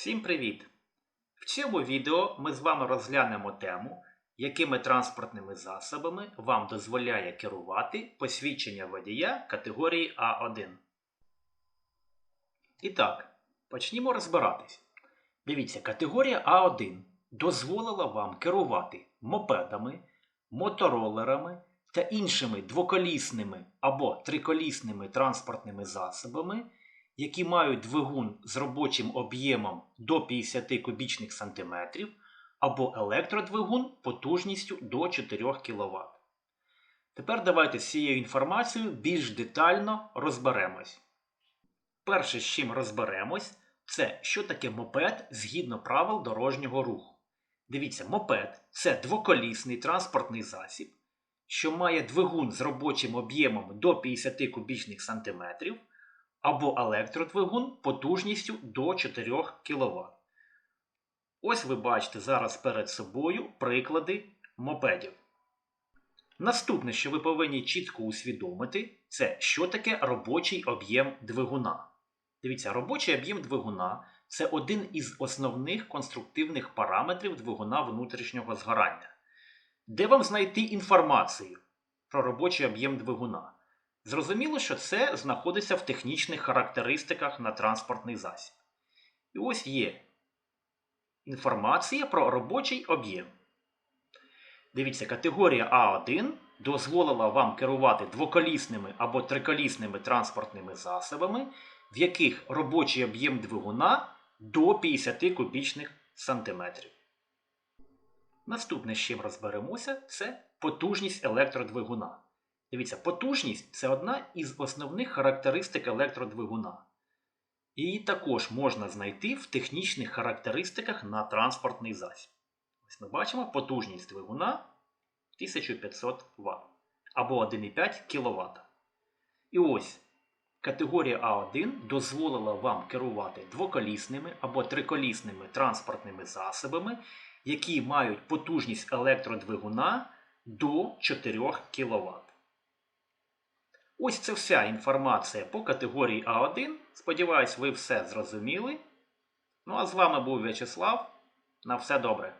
Всім привіт! В цьому відео ми з вами розглянемо тему, якими транспортними засобами вам дозволяє керувати посвідчення водія категорії А1. І так, почнімо розбиратись. Дивіться, категорія А1 дозволила вам керувати мопедами, моторолерами та іншими двоколісними або триколісними транспортними засобами, які мають двигун з робочим об'ємом до 50 кубічних сантиметрів або електродвигун потужністю до 4 кВт. Тепер давайте з цією інформацією більш детально розберемось. Перше, з чим розберемось, це що таке мопед згідно правил дорожнього руху. Дивіться, мопед це двоколісний транспортний засіб, що має двигун з робочим об'ємом до 50 кубічних сантиметрів або електродвигун потужністю до 4 кВт. Ось ви бачите зараз перед собою приклади мопедів. Наступне, що ви повинні чітко усвідомити, це що таке робочий об'єм двигуна. Дивіться, робочий об'єм двигуна це один із основних конструктивних параметрів двигуна внутрішнього згорання. Де вам знайти інформацію про робочий об'єм двигуна? Зрозуміло, що це знаходиться в технічних характеристиках на транспортний засіб. І ось є інформація про робочий об'єм. Дивіться, категорія А1 дозволила вам керувати двоколісними або триколісними транспортними засобами, в яких робочий об'єм двигуна до 50 кубічних сантиметрів. Наступне, з чим розберемося, це потужність електродвигуна. Дивіться, потужність це одна із основних характеристик електродвигуна. Її також можна знайти в технічних характеристиках на транспортний засіб. Ось ми бачимо потужність двигуна 1500 Вт або 1,5 кВт. І ось категорія А1 дозволила вам керувати двоколісними або триколісними транспортними засобами, які мають потужність електродвигуна до 4 кВт. Ось це вся інформація по категорії А1. Сподіваюсь, ви все зрозуміли. Ну а з вами був В'ячеслав. На все добре.